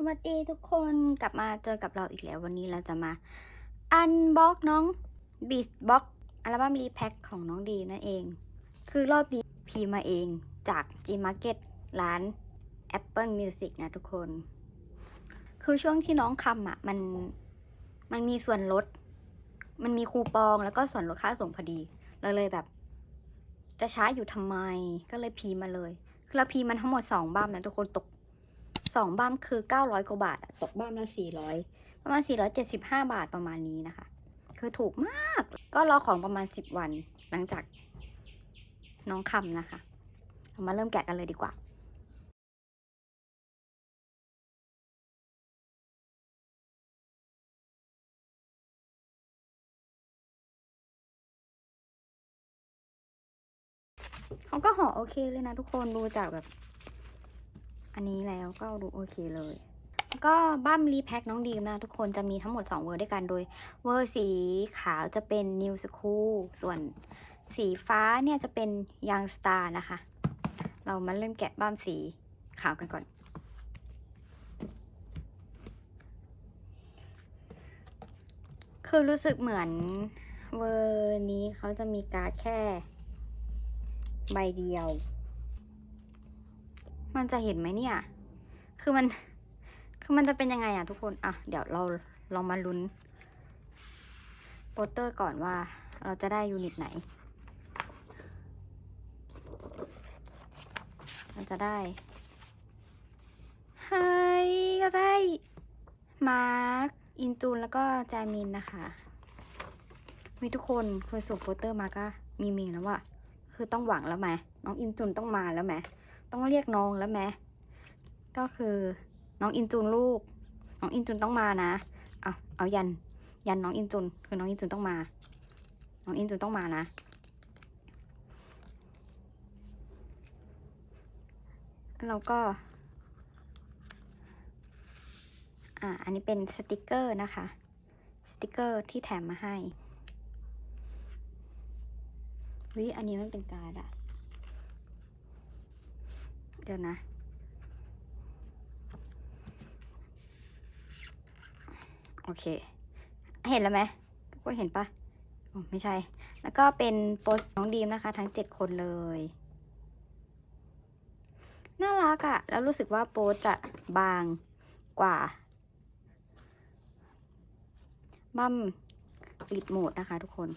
สวัสดีทุกคนกลับมาเจอกับเราอีกแล้ววันนี้เราจะมาอันบ็อกน้อง Beast Box อัลบั้มรีแพ็คของน้องดีนั่นเอง คือรอบนี้พีมาเองจาก G Market ร้าน Apple Music นะทุกคน คือช่วงที่น้องคำอะ มันมันมีส่วนลด มันมีคูปองแล้วก็ส่วนลดค่าส่งพอดีเราเลยแบบ จะช้าอยู่ทำไมก็เลยพีมาเลย คือเราพีมันทั้งหมดสองบ้ามนะทุกคนตก สองบ้ามคือเก้าร้อยกว่าบาทตกบ้ามละสี่ร้อยประมาณสี่ร้อยเจ็ดสิบห้าบาทประมาณนี้นะคะ คือถูกมาก ก็รอของประมาณสิบวันหลังจากน้องคำนะคะเรามาเริ่มแกะกันเลยดีกว่าเขาก็ห่อโอเคเลยนะทุกคนดูจากแบบ อันนี้แล้วก็ดูโอเคเลยก็บั้มรีแพ็คน้องดีมนะทุกคนจะมีทั้งหมด 2 เวอร์ด้วยกันโดย เวอร์สีขาวจะเป็น New School ส่วนสีฟ้าเนี่ยจะเป็น Young Star นะคะ เรามาเริ่มแกะบั้มสีขาวกันก่อน คือรู้สึกเหมือนเวอร์นี้เขาจะมีการ์ดแค่ใบเดียว มันจะเห็นไหมเนี่ย คือมัน คือมันจะเป็นยังไงอะทุกคน อะ เดี๋ยวเราลองมาลุ้นโปสเตอร์ก่อนว่าเราจะได้ยูนิตไหน มันจะได้ เฮ้ย ก็ได้ มาร์ค อินจูน แล้วก็แจมินนะคะมีทุกคนคนส่งโปสเตอร์มาก็มีมีแล้วว่าคือต้องหวังแล้วไหมน้องอินจูนต้องมาแล้วไหม ต้องเรียกน้องแล้วไหมก็คือน้องอินจูนลูก น้องอินจูนต้องมานะเอาเอายัน ยันน้องอินจูนคือน้องอินจูนต้องมา น้องอินจูนต้องมานะ แล้วก็ อ่า อันนี้เป็นสติกเกอร์นะคะ สติกเกอร์ที่แถมมาให้วิอันนี้มันเป็นการ์ดอะ เดี๋ยวนะ โอเค เห็นแล้วไหมทุกคนเห็นปะไม่ใช่ แล้วก็เป็นโปสน้องดีมนะคะ ทั้งเจ็ดคนเลย น่ารักอะแล้วรู้สึกว่าโปสจะบางกว่าบัมกริดโหมดนะคะทุกคน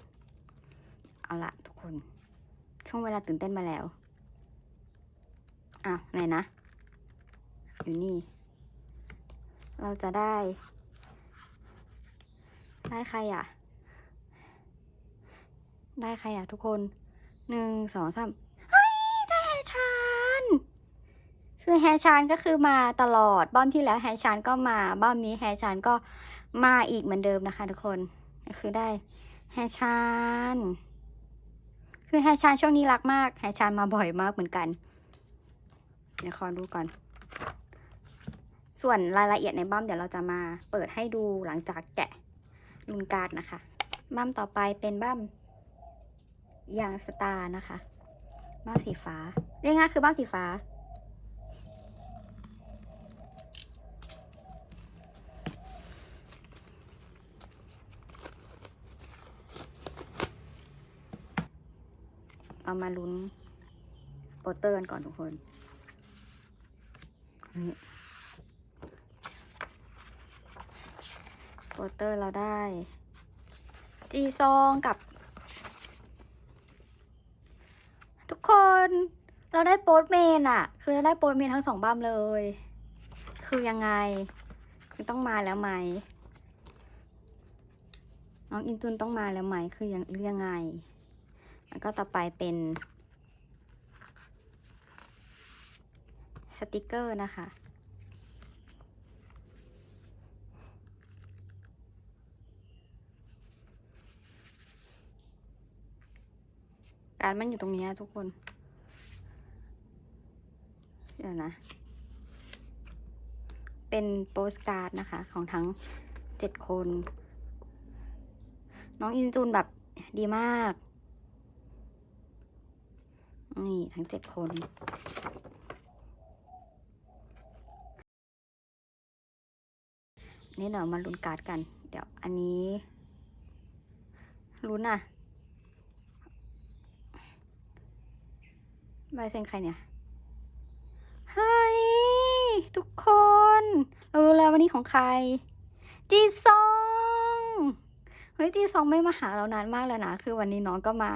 เอาละทุกคน ช่วงเวลาตื่นเต้นมาแล้ว อ้าวไหนนะอยู่นี่ เราจะได้ ได้ใครอะ ได้ใครอะทุกคนหนึ่งสองสามเฮ้ย ได้แฮชานคือแฮชานก็คือมาตลอดบ้อมที่แล้วแฮชานก็มาบ้อมนี้แฮชานก็มาอีกเหมือนเดิมนะคะทุกคนก็คือได้แฮชานคือแฮชานช่วงนี้รักมากแฮชานมาบ่อยมากเหมือนกัน เดี๋ยวขอดูก่อน ส่วนรายละเอียดในบั้มเดี๋ยวเราจะมาเปิดให้ดูหลังจากแกะลุนการ์ดนะคะ บั้มต่อไปเป็นบั้มยางสตาร์นะคะบั้มสีฟ้าเรียกง่ายคือบั้มสีฟ้า เอามาลุ้นโปสเตอร์กันก่อนทุกคน นี่โปสเตอร์เราได้ จีซองกับ ทุกคนเราได้โปสเมนอะคือเราได้โปสเมนทั้งสองบ้ามเลย คือยังไงคือต้องมาแล้วไหมน้องอินจุนต้องมาแล้วไหมคือยังหรือยังไง แล้วก็ต่อไปเป็น สติกเกอร์นะคะ การมันอยู่ตรงนี้ทุกคน เดี๋ยวนะ เป็นโปสการ์ดนะคะ ของทั้งเจ็ดคน น้องอินจูนแบบดีมาก นี่ ทั้งเจ็ดคน นี่เดี๋ยมาลุ้นการ์ดกัน เดี๋ยวอันนี้ลุ้นอะใบเซ็นใครเนี่ยเฮ้ยทุกคน เรารู้แล้ววันนี้ของใคร จีซองเฮ้ยจีซองไม่มาหาเรานานมากแล้วนะ คือวันนี้น้องก็มา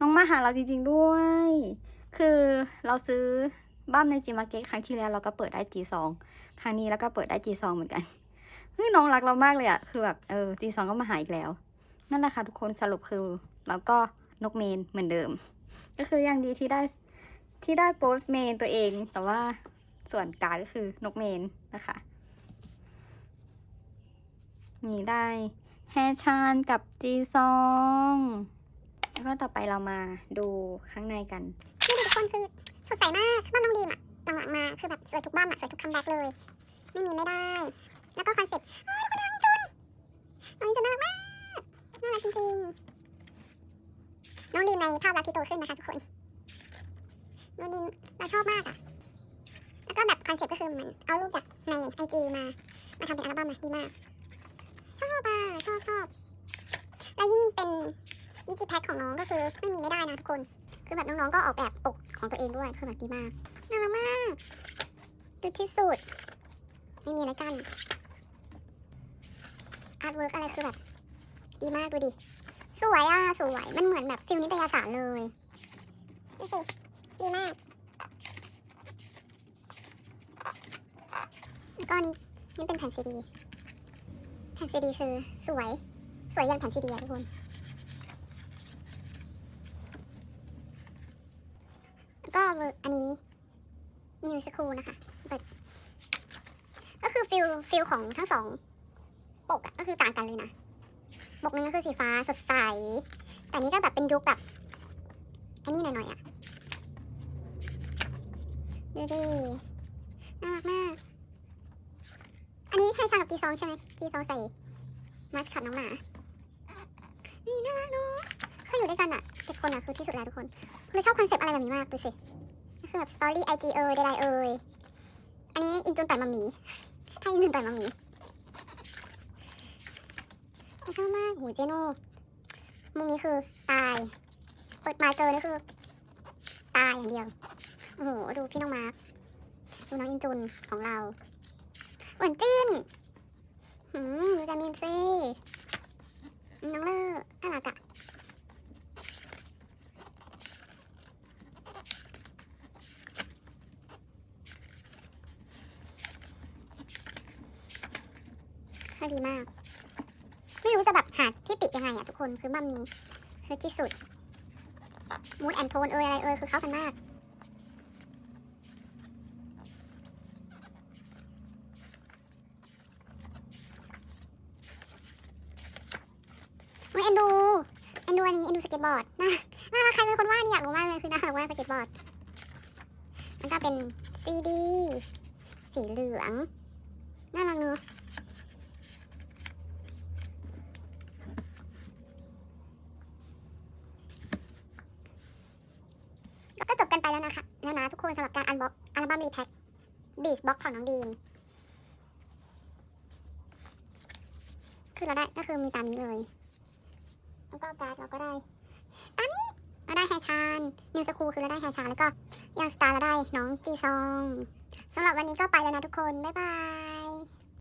น้องมาหาเราจริง ๆด้วย คือเราซื้อบ้านในจีมาร์เก็ตครั้งที่แล้วเราก็เปิดได้จีซอง ครั้งนี้แล้วก็เปิดได้จีซองเหมือนกัน เฮ้ยน้องรักเรามากเลยอะคือแบบเออจีซองก็มาหาอีกแล้ว นั่นแหละค่ะทุกคนสรุปคือเราก็นกเมนเหมือนเดิม ก็คือยังดีที่ได้ที่ได้โปสเมนตัวเอง แต่ว่าส่วนการก็คือนกเมนนะคะนี่ได้แฮชานกับจีซองแล้วก็ต่อไปเรามาดูข้างในกันนี่ทุกคนคือสดใสมากบ้านน้องดีมอะหลังๆมาคือแบบสวยทุกบ้านอะสวยทุกคัมแบ็กเลย ไม่มีไม่ได้ แล้วก็คอนเซ็ปต์โอ้ยคุณน้องอินจุนน้องอินจุนน่ารักมากน่ารักจริงๆน้องดีมในภาพลักษณ์ที่โตขึ้นนะคะทุกคนน้องดีมเราชอบมากอะแล้วก็แบบคอนเซ็ปต์ก็คือเหมือนเอารูปจากในไอจีมามาทำเป็นอัลบั้มอะดีมากชอบอะชอบชอบแล้วยิ่งเป็นดิจิแพ็คของน้องก็คือไม่มีไม่ได้นะทุกคน คือแบบน้องๆก็ออกแบบปกของตัวเองด้วยคือแบบดีมากน่ารักมากดูที่สุดไม่มีอะไรกัน อาร์ตเวิร์กอะไรคือแบบดีมากดูดิ สวยอะ สวย มันเหมือนแบบฟิลนิตยสารเลยดูสิดีมาก แล้วก็นี่นี่เป็นแผ่นซีดี แผ่นซีดีคือสวย สวยยันแผ่นซีดีอะทุกคนแล้วก็เวอร์อันนี้นิวสคูนะคะเปิดก็คือฟิลฟิลของทั้งสอง ปกอะก็คือต่างกันเลยนะปกนึงก็คือสีฟ้าสดใส แต่นี้ก็แบบเป็นยุคแบบอันนี้หน่อยๆอะดูดิน่ารักมาก อันนี้ใช่ชากับจีซองใช่ไหมจีซองใส่มาสคัตน้องหมา นี่น่ารักเนาะเคยอยู่ด้วยกันอะเจ็ดคนอะคือที่สุดแล้วทุกคนเราชอบคอนเซปต์อะไรแบบนี้มากดูสิคือแบบสตอรี่ไอจีเอยใดๆเอยอันนี้อินจุนต่อยมามีถ้อินจุนต่อยมามี ชอบมากหูเจโน่มุมนี้คือตาย เปิดมาเจอนี่คือ ตายอย่างเดียว โอ้โห ดูพี่น้องมาร์คดูน้องอินจุนของเราหวานจิ้นหืมดูจามินซีน้องเลอร์น่ารักอะดีมาก ไม่รู้จะแบบหาที่ติยังไงอะทุกคนคือบัมนี้คือที่สุดมูดแอนโทนเอยอะไรเอยคือเข้ากันมากเฮ้ยเอ็นดูเอ็นดูอันนี้เอ็นดูสเก็ตบอร์ดน่าน่ารักใครเป็นคนวาดเนี่ยอยากรู้มากเลยคือน่ารักมากสเก็ตบอร์ดแล้วก็เป็นซีดีสีเหลืองน่ารักเนอะ แล้วก็จบ กันไปแล้วนะคะแล้วนะทุกคนสำหรับการอันบ็อกอัลบั้มรีแพ็คบีสบ็อกของน้องดีมคือเราได้ก็คือมีตามนี้เลยแล้วก็การ์ดเราก็ได้ตามนี้เราได้แฮชานนิวสคูคือเราได้แฮชานแล้วก็ยังสตาร์เราได้น้องจีซองสำหรับวันนี้ก็ไปแล้วนะทุกคน บ๊ายบาย